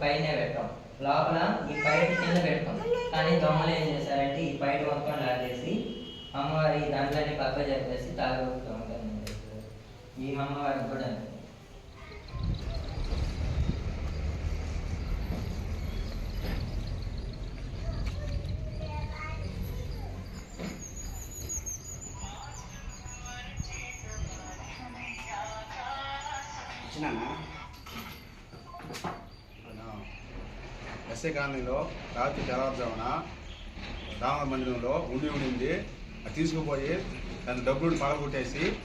పైనే పెట్టాం లోపల ఈ పైన కింద పెట్టాం కానీ దొంగలు ఏం చేశారంటే ఈ పైన మొత్తం లాగేసి అమ్మవారి దాంట్లోనే పక్క చెప్పేసి తాగుతాం ఈ అమ్మవారికి కూడా అంతే. ఎస్ఐ కాలనీలో రాత్రి తెల్లవారుజామున రామ మందిరంలో ఉండి ఉండింది. అది తీసుకుపోయి దాని డబ్బులు పగలగొట్టేసి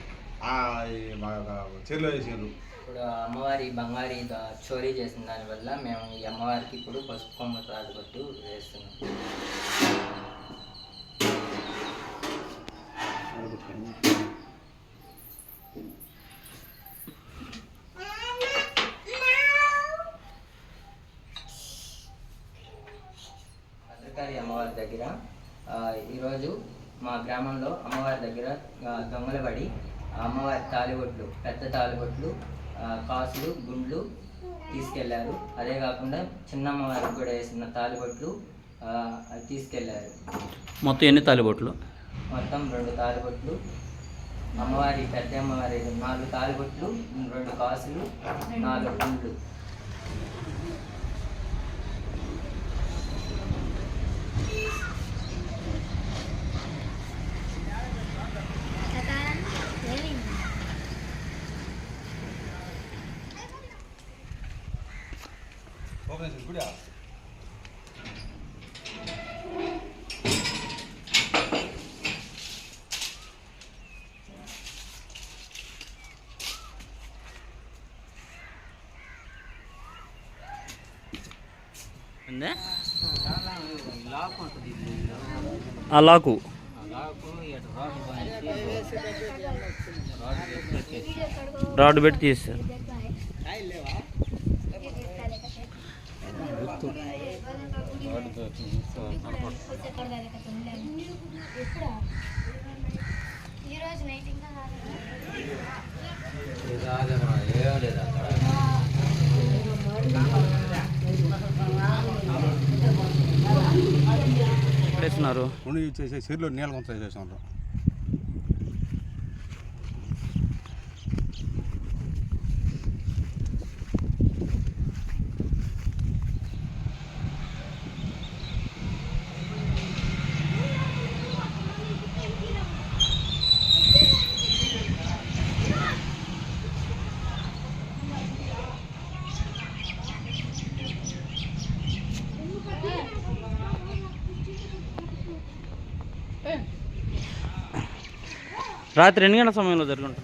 చెరులో వేసిండ్రు. ఇప్పుడు అమ్మవారి బంగారి ద- చోరీ చేసిన దానివల్ల మేము ఈ అమ్మవారికి ఇప్పుడు పసుపు కొమ్మ తాడుకొట్టు వేస్తున్నాం. భద్రకాళి అమ్మవారి దగ్గర ఈరోజు మా గ్రామంలో అమ్మవారి దగ్గర దొంగలు పడి అమ్మవారి తాలిబొట్లు పెద్ద తాలిబొట్లు కాసులు గుండ్లు తీసుకెళ్ళారు. అదే కాకుండా చిన్న అమ్మవారికి కూడా వేసిన తాలిబొట్లు తీసుకెళ్ళారు. మొత్తం ఎన్ని తాలిబొట్లు? మొత్తం రెండు తాలిబొట్లు. అమ్మవారి పెద్ద అమ్మవారి నాలుగు తాలిబొట్లు రెండు కాసులు నాలుగు గుండ్లు. ఓపెన్ చేసి గుడి ఆ లాకు రాడ్ పెట్టి తీస్తారు ఈరోజు నైట్ ఇంకా ఎక్కడ వేస్తున్నారు ఉండి చేసే చెరులో నీళ్ళ కొంత చేసినారు రాత్రి ఎన్ని గంటల సమయంలో జరుగుతుంది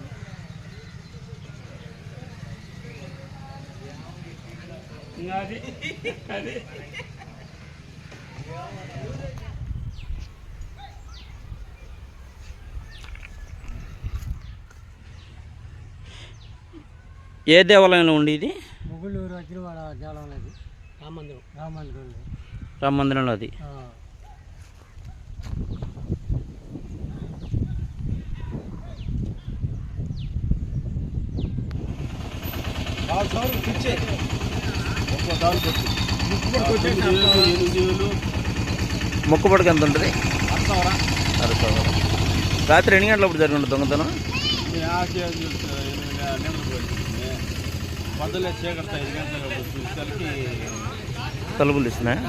ఏ దేవాలయంలో ఉండి ఇది? ముగుళ్ళూరు అగ్రివాడ దేవాలయం అది. రామందిరం రామందిరం రామ మందిరంలో అది నాలుగు సార్లు పిచ్చే ఒక్కో దాని కొట్టి ఎనిమిది వేలు మొక్కుబడికి ఎంత ఉంటుంది. రాత్రి ఎన్ని గంటలప్పుడు జరిగి ఉంటుంది దొంగతనం పొద్దులే చీకటి ఐదు గంటలకు చూసేసరికి తలుపులు తీస్తున్నాయి